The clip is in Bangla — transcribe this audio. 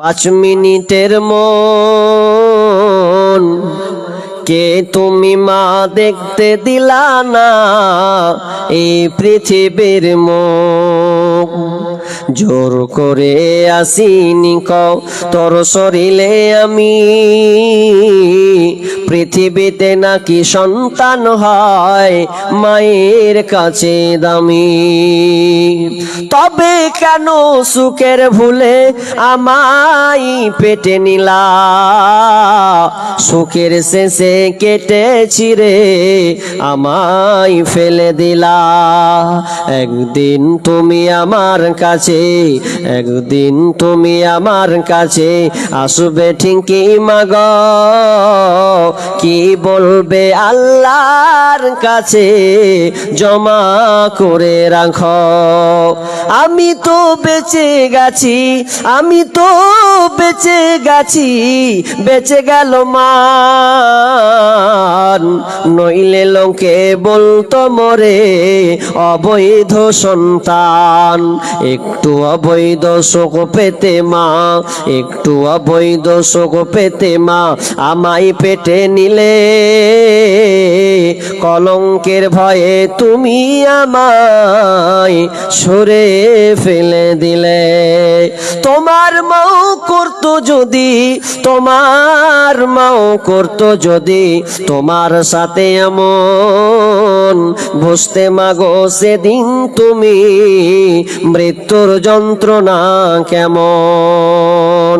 পাঁচ মিনিটের মন। কে তুমি মা দেখতে দিলা না এই পৃথিবীর মুখ জোর করে আসিনি কও তোর শরীরে আমি। পৃথিবীতে নাকি সন্তান হয় মায়ের কাছে দামি। তবে কেন সুখের ভুলে আমাই পেটে নিলা? সুখের শেষে কেটেছি রে, আমায় ফেলে দিলা। একদিন তুমি আমার কাছে একদিন তুমি আমার কাছে আসবে ঠিকই, মাগ। কি বলবে আল্লাহর কাছে? জমা করে রাখ। আমি তো বেঁচে গেছি, আমি তো বেঁচে গেছি, বেঁচে গেল মান। নইলে লোকে বলতো মরে অবৈধ সন্তান। একটু অবৈধ শোক পেতে মা, একটু অবৈধ শোক পেতে মা, আমায় পেটে নিলে। কলঙ্কের ভয়ে তুমি আমায় সরে ফেলে দিলে। তোমার মাও করতো যদি, তোমার মাও করতো যদি, তোমার সাথে এমন বসতে মাগো সেদিন তুমি মৃত্যুর যন্ত্রণা কেমন?